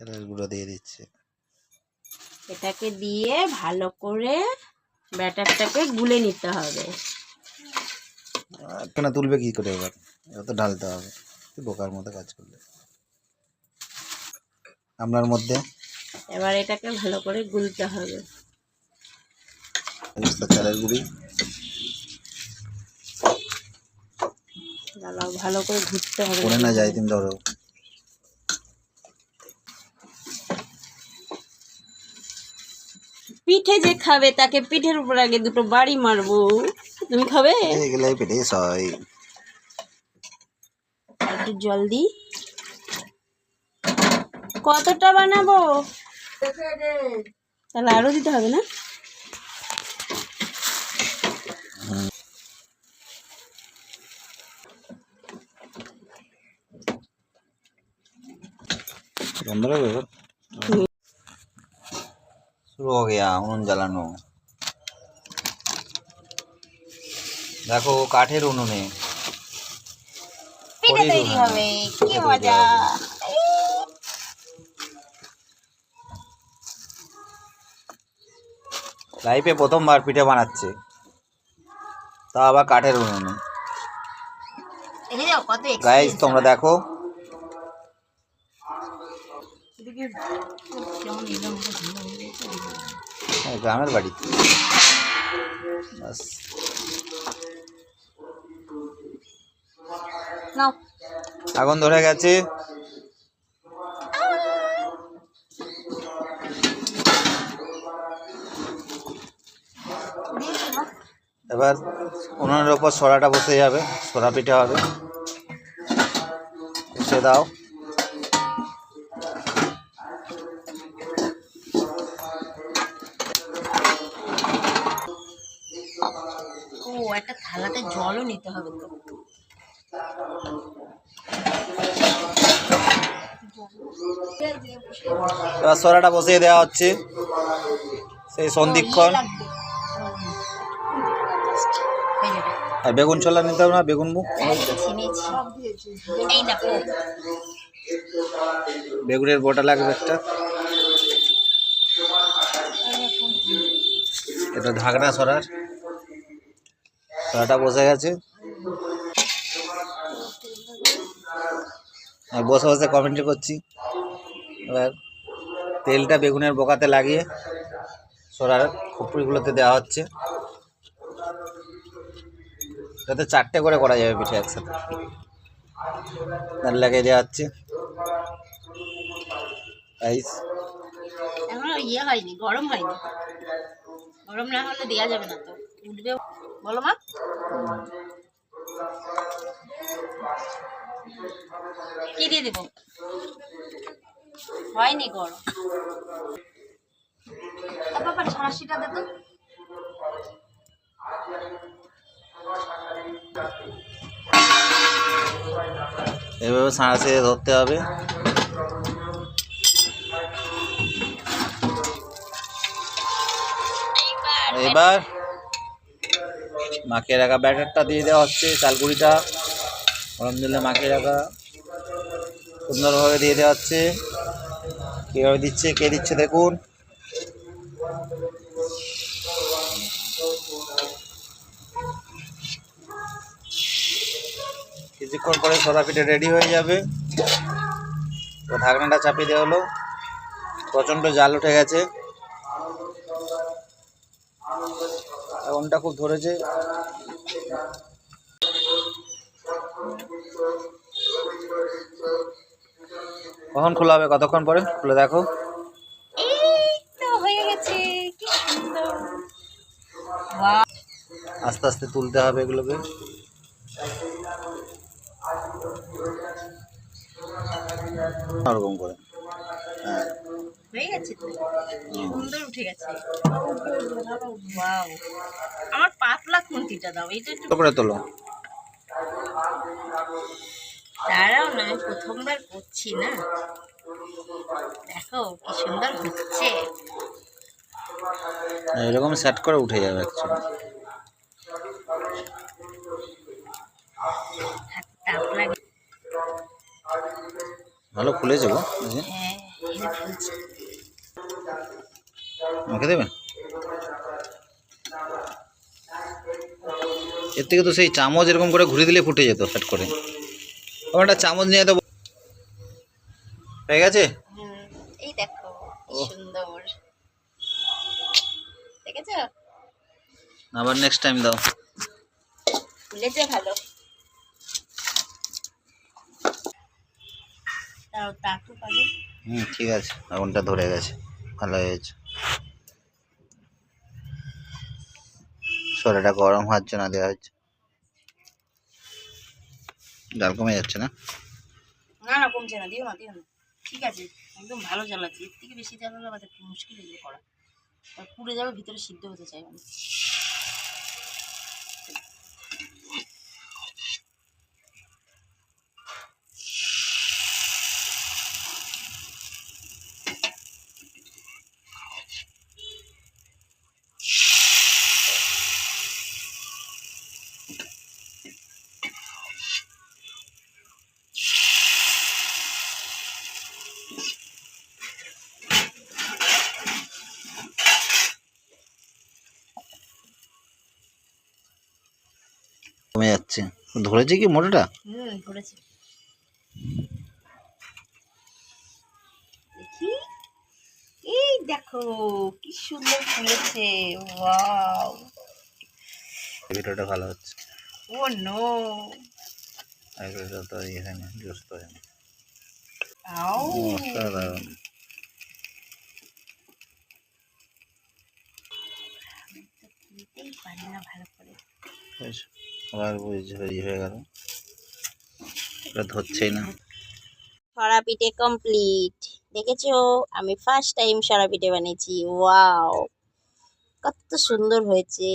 চালের গুঁড়ো দিয়ে দিচ্ছে। এটাকে দিয়ে ভালো করে ব্যাটারটাকে গুলে নিতে হবে। কেন তুলবে কি করে এবার? এবার তো ঢালতে হবে। বোকার মতো কাজ করলে। আপনার মধ্যে? এবার এটাকে ভালো করে গুলতে হবে। চালের গুঁড়ি। ভালো করে ঘুরতে হবে। না যায় তুমি ধরো। পিঠে যে খাবে তাকে পিঠের উপর আগে দুটো বাড়ি মারবো। তুমি খাবে? এগুলাই সবাই আর একটু জল দিই। কতটা বানাবো? তাহলে আরও দিতে হবে না? বন্ধ রাখবে শুরু হয়ে গিয়া উনুন জ্বালানো। দেখো কাঠের উনুনে। পিঠে তৈরি। হবে। কি মজা। লাইফে প্রথমবার পিঠে বানাচ্ছে। তা আবার কাঠের উনুনে। গাইজ তোমরা দেখো। গ্রামের বাড়িতে বাস। নাও। আগুন ধরে গেছে। এবার উনুনের ওপর সরাটা বসে যাবে সরা পিঠে হবে। বসে দাও। জলও নিতে হবে তো। সরাটা বসিয়ে দেওয়া হচ্ছে সেই সন্ধিক্ষণ। আর বেগুন ছোলা নিতে হবে না বেগুন মুখ। বেগুনের বোটা লাগবে একটা। এটা ঢাকনা সরার। সরাটা বসে গেছে। বসে বসে কমেন্ট করছি। এবার তেলটা বেগুনের বোকাতে লাগিয়ে সরার খুপড়িগুলোতে দেওয়া হচ্ছে। যাতে চারটে করে করা যাবে পিঠে একসাথে। তার লাগিয়ে দেওয়া হচ্ছে। রাইস ইয়ে গরম হয়নি। গরম না হলে দেওয়া যাবে না তো, উঠবে বলো মা। কি দিয়ে দেবো? হয়নি গরম। বাবা ছাঁসিটা দে তো। এভাবে ধরতে হবে। এবার মাখিয়ে রাখা ব্যাটারটা দিয়ে দেওয়া হচ্ছে চালগুড়িটা গরম দিলে মাখিয়ে রাখা সুন্দরভাবে দিয়ে দেওয়া হচ্ছে। কীভাবে দিচ্ছে, কে দিচ্ছে দেখুন। কিছুক্ষণ পরে সরা পিঠে রেডি হয়ে যাবে। তো ঢাকনাটা চাপিয়ে দেওয়া হলো। প্রচণ্ড জাল উঠে গেছে। আগুনটা খুব ধরেছে। কখন খোলা হবে? কতক্ষণ পরে? খুলে দেখো। হয়ে আস্তে আস্তে তুলতে হবে এগুলোকে। ওরকম করে। হ্যাঁ। হয়ে গেছে সুন্দর উঠে গেছে। আমার পাতলা খুন্তিটা দাও এটা একটু ছোট করে তোলো। দাঁড়াও না আমি প্রথমবার করছি না। দেখো কি সুন্দর হচ্ছে। এরকম সেট করে উঠে যাবে ভালো খুলে গো এই যে। হ্যাঁ। আমাকে দেবে এর থেকে তো সেই চামচ এরকম করে ঘুরে দিলে ফুটে যেত ফ্যাট করে। আমার একটা চামচ নিয়ে তো হয়ে গেছে? এই দেখো সুন্দর। দেখেছ? আবার নেক্সট টাইম দাও। ভালো। তাও টাকু পাবে। হুম ঠিক আছে আগুনটা ধরে গেছে ভালো হয়েছে। শরীরটা গরম হওয়ার জন্য দেওয়া হচ্ছে ডাল কমে যাচ্ছে না? না না, কমছে না, দিও না দিও না। ঠিক আছে, একদম ভালো জ্বালাচ্ছে। এর থেকে বেশি জ্বালালে আমাদের মুশকিল এগুলো করা। তা পুড়ে যাবে, ভিতরে সিদ্ধ হতে চাই আমি যাচ্ছে। ধরেছে কি মোটাটা এই দেখো কি সুন্দর ফুলেছে ওয়াও। ভিডিওটা ভালো হচ্ছে। Oh no. তো এখানে জোস্ত আও। অসাধারণ। পারি না ভালো করে। আবার হয়ে হয়ে গেল। এটা ধরছেই না। সরা পিঠে কমপ্লিট দেখেছ? আমি ফার্স্ট টাইম সরা পিঠে বানিয়েছি। ওয়াও কত সুন্দর হয়েছে।